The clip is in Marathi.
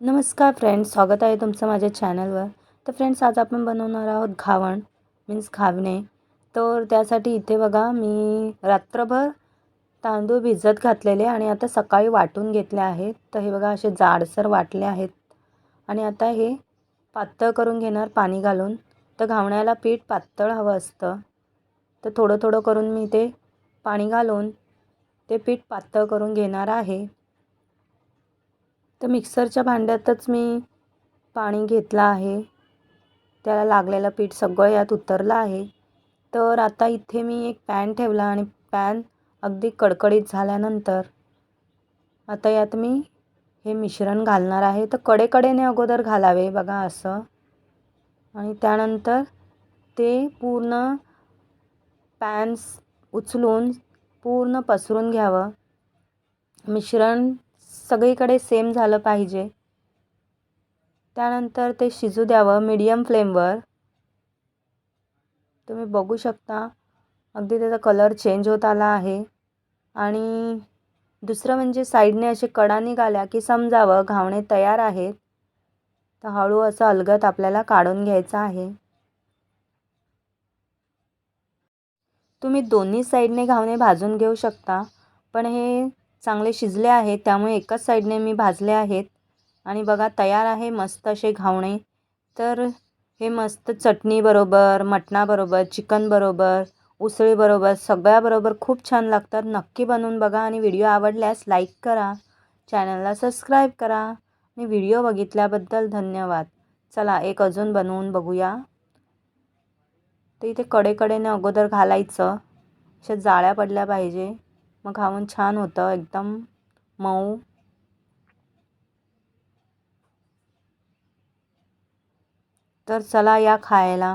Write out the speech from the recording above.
नमस्कार फ्रेंड्स स्वागत आहे तुमचं माझ्या चॅनलवर तर फ्रेंड्स आज आपण बनवणार आहोत घावण मीन्स घावणे. तर त्यासाठी इथे बघा मी रात्रभर तांदूळ भिजत घातलेले आणि आता सकाळी वाटून घेतले आहेत. तर हे बघा असे जाडसर वाटले आहेत. आणि आता हे पातळ करून घेणार पाणी घालून. तर घावण्याला पीठ पातळ हवं असतं. तर थोडं थोडं करून मी ते पाणी घालून ते पीठ पातळ करून घेणार आहे. तर मिक्सरच्या भांड्यातच मी पाणी घेतलं आहे. त्याला लागलेलं पीठ सगळं यात उतरलं आहे. तर आता इथे मी एक पॅन ठेवला आणि पॅन अगदी कडकडीत झाल्यानंतर आता यात मी हे मिश्रण घालणार आहे. तर कडेकडेने अगोदर घालावे बघा असं. आणि त्यानंतर ते पूर्ण पॅन्स उचलून पूर्ण पसरून घ्यावं. मिश्रण सगळीकडे सेम झालं पाहिजे. त्यानंतर ते शिजू द्यावं मीडियम फ्लेमवर तुम्ही बघू शकता अगदी त्याचा कलर चेंज होत आला आहे. आणि दुसरं म्हणजे साईडने असे कडा निघाल्या की समजावं घावणे तयार आहेत. तर हळू असं अलगत आपल्याला काढून घ्यायचं आहे. तुम्ही दोन्ही साईडने घावणे भाजून घेऊ शकता. पण हे चांगले शिजले आहेत त्यामुळे एकाच साईडने मी भाजले आहेत. आणि बघा तयार आहे मस्त असे घावणे. तर हे मस्त चटणीबरोबर मटणाबरोबर चिकनबरोबर उसळीबरोबर सगळ्याबरोबर खूप छान लागतात. नक्की बनवून बघा आणि व्हिडिओ आवडल्यास लाईक करा. चॅनलला सबस्क्राईब करा. आणि व्हिडिओ बघितल्याबद्दल धन्यवाद. चला एक अजून बनवून बघूया. तर इथे कडेकडेने अगोदर घालायचं. अशा जाळ्या पडल्या पाहिजे. मग खाऊन छान होतं. एकदम मऊ. तर चला या खायला.